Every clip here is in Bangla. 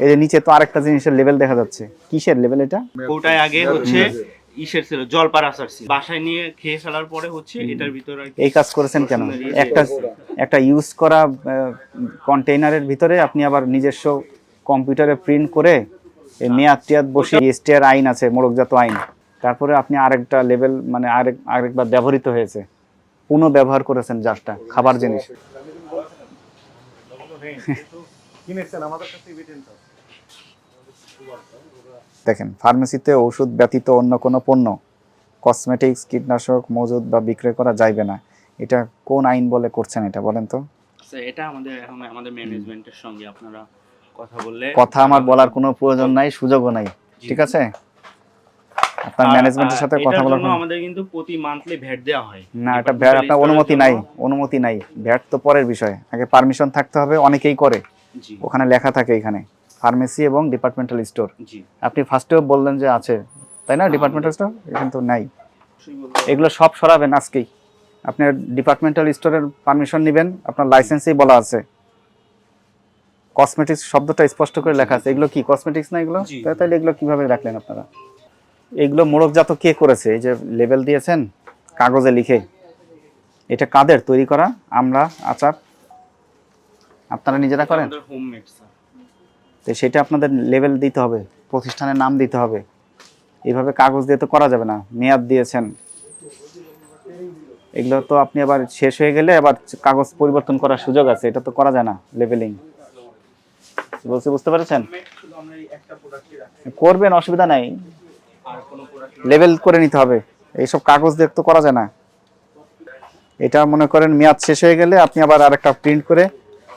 এই যে নিচে তো আরেকটা জিনিসের লেভেল দেখা যাচ্ছে। কিসের লেভেল এটা? ওটাই আগে হচ্ছে ইসের ছিল জলপার আচার ছিল। বাসায় নিয়ে খেয়ে ফেলার পরে হচ্ছে এটার ভিতরে এই কাজ করেছেন কেন? একটা একটা ইউজ করা কন্টেইনারের ভিতরে আপনি আবার নিজস্ব কম্পিউটারে প্রিন্ট করে এই মেয়াদ টেয়াদ বসে এসটিআর আইন আছে মোড়কজাত আইন। তারপরে আপনি আরেকটা লেভেল মানে আরেক আরেকবার ব্যবহৃত হয়েছে। পুনঃ ব্যবহার করেছেন জাস্টটা খাবার জিনিস। দেখেন ফার্মেসিতে ওষুধ ব্যতীত অন্য কোনো পণ্য কসমেটিক্স কীটনাশক মজুদ বা বিক্রয় করা যাইবে না। এটা কোন আইন বলে করছেন এটা বলেন তো? আচ্ছা, এটা আমাদের এখন আমাদের ম্যানেজমেন্টের সঙ্গে আপনারা কথা বললে কথা আমার বলার কোনো প্রয়োজন নাই সুযোগও নাই ঠিক আছে? আপনার ম্যানেজমেন্টের সাথে কথা বলার জন্য আমাদের কিন্তু প্রতি মান্থলি ভ্যাট দেওয়া হয়। না এটা ভ্যাট আপনার অনুমতি নাই অনুমতি নাই। ভ্যাট তো পরের বিষয় আগে পারমিশন থাকতে হবে অনেকেই করে। ওখানে লেখা থাকে এখানে ফার্মেসি এবং ডিপার্টমেন্টাল স্টোর আপনি ফার্স্টেও বললেন যে আছে তাই না? ডিপার্টমেন্টাল স্টোর এখানে তো নাই। এগুলো সব সরাবেন আজকেই। আপনার ডিপার্টমেন্টাল স্টোরের পারমিশন নেবেন আপনার লাইসেন্সেই বলা আছে। কসমেটিক্স শব্দটা স্পষ্ট করে লেখা আছে। এগুলো কি কসমেটিক্স না এগুলো? তাহলে এগুলো কীভাবে রাখলেন আপনারা? এগুলো মোড়কজাত কে করেছে? এই যে লেবেল দিয়েছেন কাগজে লিখে। এটা কাদের তৈরি করা? আমরা আচার আপনারা নিজেরা করেন? হোমমেড স্যার তো সেটা আপনাদের লেভেল দিতে হবে প্রতিষ্ঠানের নাম দিতে হবে। এইভাবে কাগজ দিয়ে তো করা যাবে না মেয়াদ দিয়েছেন। এগুলো তো আপনি আবার শেষ হয়ে গেলে আবার কাগজ পরিবর্তন করার সুযোগ আছে এটা তো করা যায় না লেভেলিং বলছি বুঝতে পেরেছেন? করবেন অসুবিধা নাই। লেভেল করে নিতে হবে এইসব কাগজ দিয়ে তো করা যায় না। এটা মনে করেন মেয়াদ শেষ হয়ে গেলে আপনি আবার আরেকটা প্রিন্ট করে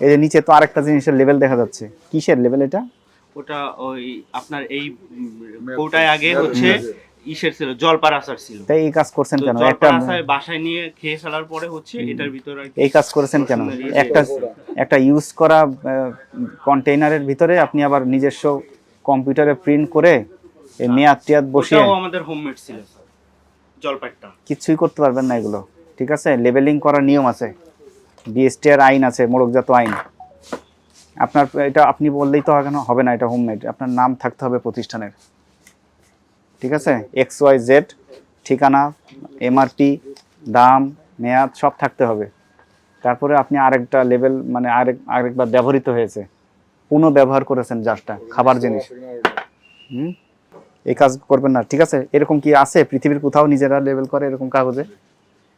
এই যে নিচে তো আরেকটা জিনিসের লেভেল দেখা যাচ্ছে। কিসের লেভেল এটা? ওটা ওই আপনার এই ওটাই আগে হচ্ছে ইসের ছিল জলপার আচার ছিল। তাই এই কাজ করছেন কেন? একটা বাসায় নিয়ে খেয়ে ফেলার পরে হচ্ছে এটার ভিতরে এই কাজ করেছেন কেন? একটা একটা ইউজ করা কন্টেইনারের ভিতরে আপনি আবার নিজস্ব কম্পিউটারে প্রিন্ট করে এই মেয়াদ টিয়াদ বসিয়ে আমাদের হোমমেড ছিল স্যার জলপাইটা কিছুই করতে পারবেন না এগুলো ঠিক আছে? লেবেলিং করার নিয়ম আছে। বিএসটিআর আইন আছে মোড়কজাত আইন। আপনার, এটা আপনি বললেই তো হবে না হবে না, এটা হোমমেড। আপনার নাম থাকতে হবে প্রতিষ্ঠানের। ঠিক আছে? এক্স ওয়াই জেড ঠিকানা এমআরপি দাম, মেয়াদ, সব থাকতে হবে। তারপরে আপনি আরেকটা লেভেল মানে আরেক, আরেকবার ব্যবহৃত হয়েছে। পুনঃ ব্যবহার করেছেন জাস্টটা, খাবার জিনিস। হুম? এই কাজ করবেন না, ঠিক আছে? এরকম কি আছে? পৃথিবীর কোথাও নিজেরা লেভেল করে এরকম কাগজে?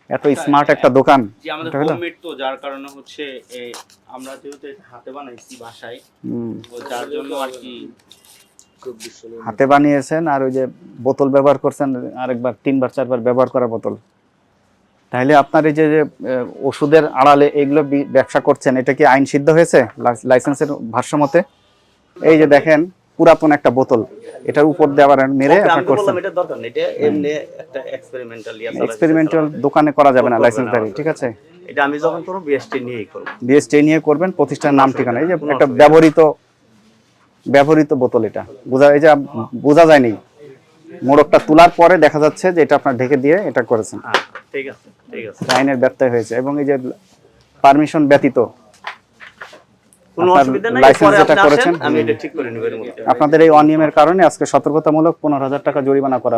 এত স্মার্ট একটা দোকান। যে আমাদের হোমমেড তো? যার কারণে হচ্ছে আমরা যেহেতু হাতে বানাইছি বাসায় যার জন্য আর কি হাতে বানিয়েছেন আর ওই যে বোতল ব্যবহার করছেন আরেকবার তিনবার চারবার ব্যবহার করা বোতল। তাহলে আপনার এই যে ওষুধের আড়ালে এগুলো ব্যবসা করছেন এটা কি আইন সিদ্ধ হয়েছে? লাইস- লাইসেন্সের ভাষ্যমতে এই যে দেখেন পুরাতন একটা বোতল। এটার উপর দিয়ে আবার মেরে ওকে, আপনার করছেন। এটা দরকার নেই এটা এমনি একটা এক্সপেরিমেন্টাল এক্সপেরিমেন্টাল দোকানে করা যাবে না লাইসেন্স লাইসেন্সদারি ঠিক আছে? এটা আমি যখন করব বিএসটি নিয়েই করব। বিএসটি নিয়ে করবেন প্রতিষ্ঠানের নাম ঠিকানা। এই যে একটা ব্যবহৃত ব্যবহৃত বোতল এটা। বোঝা এই যে বোঝা যায়নি। মোড়কটা তোলার পরে দেখা যাচ্ছে যে এটা আপনার ঢেকে দিয়ে এটা করেছেন। হ্যাঁ ঠিক আছে ঠিক আছে। আইনের ব্যত্যয় হয়েছে এবং এই যে পারমিশন ব্যতীত কোনো অসুবিধা নাই লাইসেন্স যেটা করেছেন, আমি এটা ঠিক করে নেব আপনাদের এই অনিয়মের কারণে আজকে সতর্কতামূলক পনেরো হাজার টাকা জরিমানা করা।